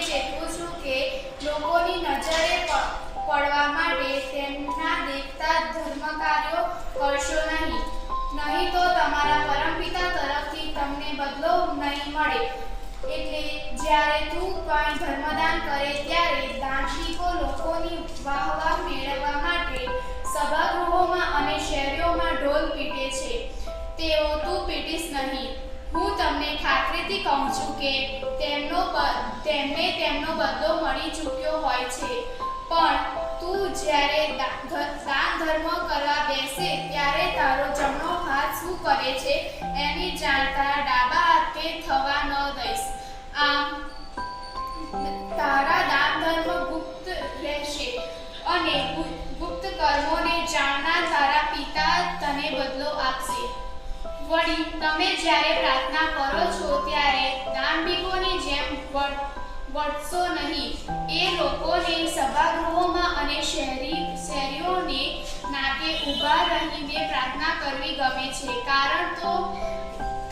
કહ્યું ચેતવું કે લોકોની નજરે પડવા માટે તેમના દેખતા ધર્મકાર્યો કરશો નહીં. નહીં તો તમારા પરમપિતા તરફથી તમને બદલો નહીં મળે. એટલે જ્યારે તું પણ ધર્મદાન કરે ત્યારે દાર્શનિકો લોકોની વાહવાહ મેળવવા માટે સભાગૃહોમાં અને શહેરોમાં ઢોલ પીટે છે. તેઓ તું પીટીશ નહીં. તમને ખાતરીથી કહું છું કે તેમનો તેમને તેમનો બદલો મળી ચૂક્યો હોય છે. પણ તું જ્યારે દાન ધર્મ કરવા બેસે ત્યારે તારો જમણો હાથ શું કરે છે એની જાણ તારા ડાબા હાથે થવા ન દઈશ. આમ તારા દાન ધર્મ ગુપ્ત રહેશે અને વળી તમે જ્યારે પ્રાર્થના કરો છો ત્યારે દાંડિકોની જેમ વર્તશો નહીં, એ લોકોને સભાગૃહોમાં અને શહેરી, શહેરીઓને નાકે ઊભા રહીને પ્રાર્થના કરવી ગમે છે. કારણ તો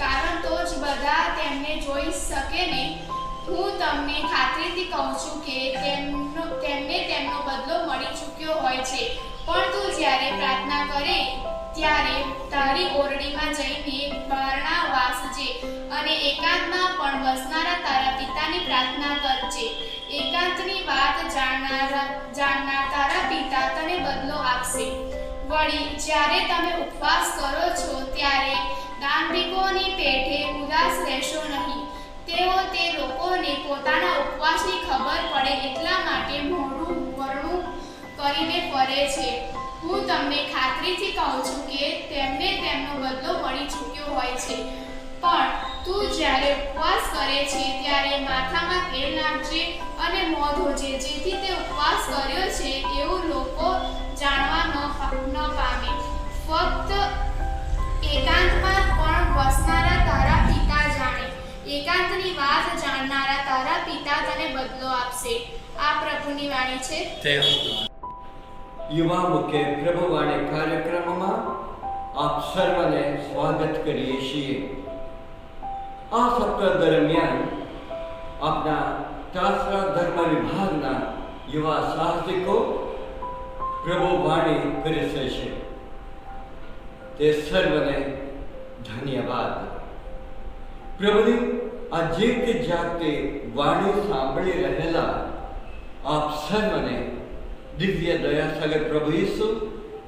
કારણ તો જ બધા તેમને જોઈ શકે ને. હું તમને ખાતરીથી કહું છું કે તેમનો, તેમને તેમનો બદલો મળી ચૂક્યો હોય છે. પણ તું જ્યારે પ્રાર્થના કરે ત્યારે તારી ઓરડીમાં જઈને બારણા વાસજે અને એકાંતમાં પણ વસનારા તારા પિતાની પ્રાર્થના કરજે. એકાંતની વાત જાણનારા જાણનાર તારા પિતા તને બદલો આપશે. વળી જ્યારે તમે ઉપવાસ કરો છો ત્યારે દાંભિકોની પેઠે ઉદાસ રહેશો નહીં. તેઓ તે લોકોને પોતાના ઉપવાસની ખબર પડે એટલા માટે મોઢું વરણું કરીને ફરે છે. હું તમને ખાતરીથી કહું છું કે તેમને તેમનો બદલો મળી ચૂક્યો હોય છે. પણ તું જ્યારે ઉપવાસ કરે છે, ત્યારે માથામાં તેલ નાખજે અને મોં ધોજે. જેથી તે ઉપવાસ કર્યો છે એવું લોકો જાણવા ન પામે. ફક્ત એકાંતમાં પણ વસનારા તારા પિતા જાણે. એકાંતની વાત જાણનારા તારા પિતા તને બદલો આપશે. આ પ્રભુની વાણી છે. તે યુવા મુખ્ય પ્રભુવાણી કાર્યક્રમમાં આપ સર્વને સ્વાગત કરીએ છીએ. આ સપ્તાહ દરમિયાન આપના શાસ્ત્ર ધર્મ વિભાગના યુવા સાહસિકો પ્રભુવાણી કરીશે છે તે સર્વને ધન્યવાદ. પ્રભુની આ જીવતી જાગતી વાણી સાંભળી રહેલા આપ સર્વને દિવ્ય દયા સગર પ્રભુ ઈસુ,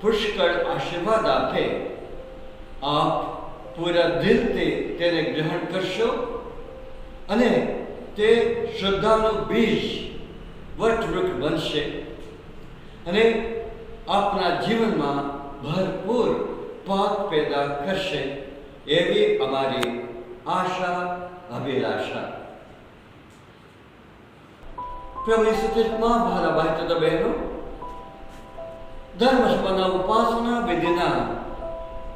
પુષ્કળ આશીર્વાદ આપે. આપ પૂરા દિલથી તેને ગ્રહણ કરશો અને તે શ્રદ્ધાનું બીજ વટવૃક્ષ બનશે અને આપના જીવનમાં ભરપૂર પાક પેદા કરશે એવી અમારી આશા, અભિલાષા. પ્રભુ ઈસુ મારા ભાઈ તો બહેનો ધર્મસભાના ઉપાસના વિધિના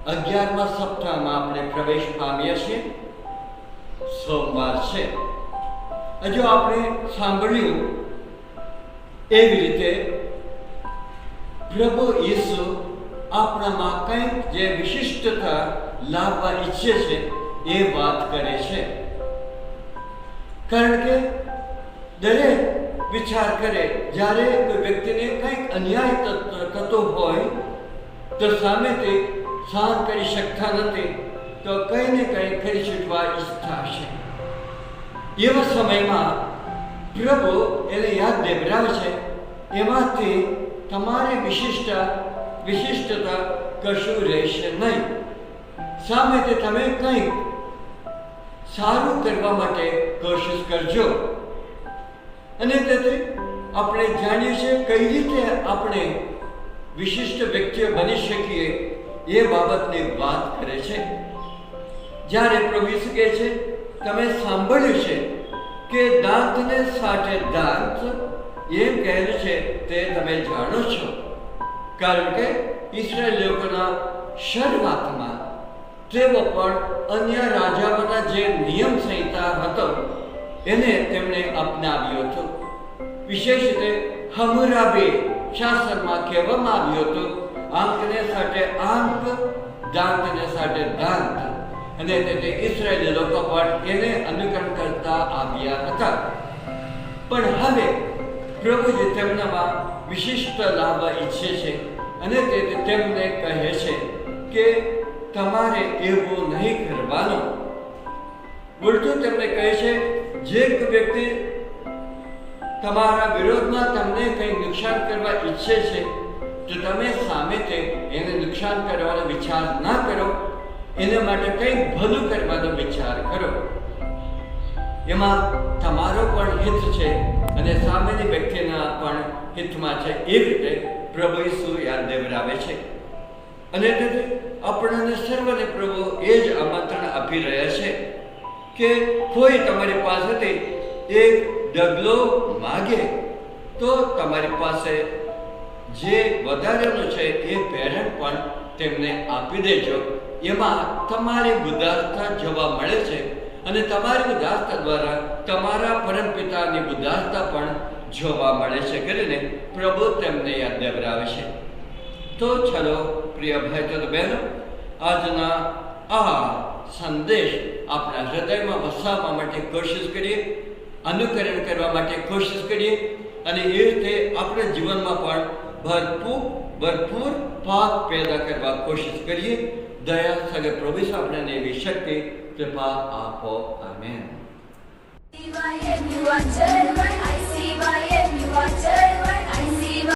અગિયારમા સપ્તાહમાં આપણે પ્રવેશ પામીએ છીએ. સોમવાર છે. હજુ આપણે સાંભળ્યું એવી રીતે પ્રભુ ઈસુ આપણામાં કંઈક જે વિશિષ્ટતા લાવવા ઈચ્છે છે એ વાત કરે છે. કારણ કે દરેક વિચાર કરે, જ્યારે કોઈ વ્યક્તિને કંઈક અન્યાય ત- થતો હોય, તો સામે તે સહન કરી શકતા નથી, તો કંઈ ને કંઈ કરી છૂટવા ઈચ્છતા હશે. એવા સમયમાં પ્રભુ એને યાદ દેવડાવે છે, એમાંથી તમારી વિશિષ્ટ વિશિષ્ટતા કશું રહેશે નહીં. સામે તે તમે કંઈક સારું કરવા માટે કોશિશ કરજો. અને તેથી આપણે જાણીએ છીએ કઈ રીતે આપણે વિશિષ્ટ વ્યક્તિઓ બની શકીએ એ બાબતની વાત કરે છે. જ્યારે પ્રભુ કહે છે, તમે સાંભળ્યું છે કે દાંતને સાથે દાંત? એમ કહેલું છે, તે તમે જાણો છો. કારણ કે ઈસરાયલ લોકોના શરૂઆતમાં તેઓ પણ અન્ય રાજાઓના જે નિયમ સંહિતા હતો, એને તેમણે અપનાવ્યો હતો. વિશેષ રીતે હમુરાબી શાસનમાં કહેવામાં આવ્યું હતું અંકને સાથે અંક દાંતને સાથે દાંત અને તેથી ઇસરાયેલી લોકો પણ એને અનુકરણ કરતા આવ્યા હતા પણ હવે પ્રભુજી તેમનામાં વિશિષ્ટ લાભ ઈચ્છે છે અને તે તેમને કહે છે કે તમારે એવું નહીં કરવાનું ઉલટું તેમને કહે છે જે વ્યક્તિ તમારા વિરોધમાં તમને કંઈ નુકસાન કરવા ઈચ્છે છે, તો તમે સામે તે એને નુકસાન કરવાનો વિચાર ના કરો. એના માટે કંઈક ભલું કરવાનો વિચાર કરો. એમાં તમારો પણ હિત છે અને સામેની વ્યક્તિના પણ હિતમાં છે. એ રીતે પ્રભુ ઈસુ યાદ દેવરાવે છે. અને તેથી આપણને સર્વને પ્રભુ એ જ આમંત્રણ આપી રહ્યા છે કે કોઈ તમારી પાસેથી એક ડગલો માગે, તો તમારી પાસે જે વધારેનું છે એ પેરેન્ટ પણ તેમને આપી દેજો. એમાં તમારી બુદ્ધાર્થતા જોવા મળે છે અને તમારી બુદ્ધાર્થતા દ્વારા તમારા પરમપિતાની બુદ્ધાર્થતા પણ જોવા મળે છે કરીને પ્રભુ તેમને યાદ દેવરાવે છે. તો ચલો, પ્રિય ભાઈ તો બહેનો, આજના આ સંદેશ આપણા હૃદયમાં વસાવવા માટે કોશિશ કરીએ. અનુકરણ કરવા માટે કોશિશ કરીએ અને એ રીતે આપણા જીવનમાં પણ ભરપૂર ભરપૂર પાક પેદા કરવા કોશિશ કરીએ દયા સગે પ્રભુ આપણને એવી શક્તિ કૃપા આપો amen. I CYM, you are German.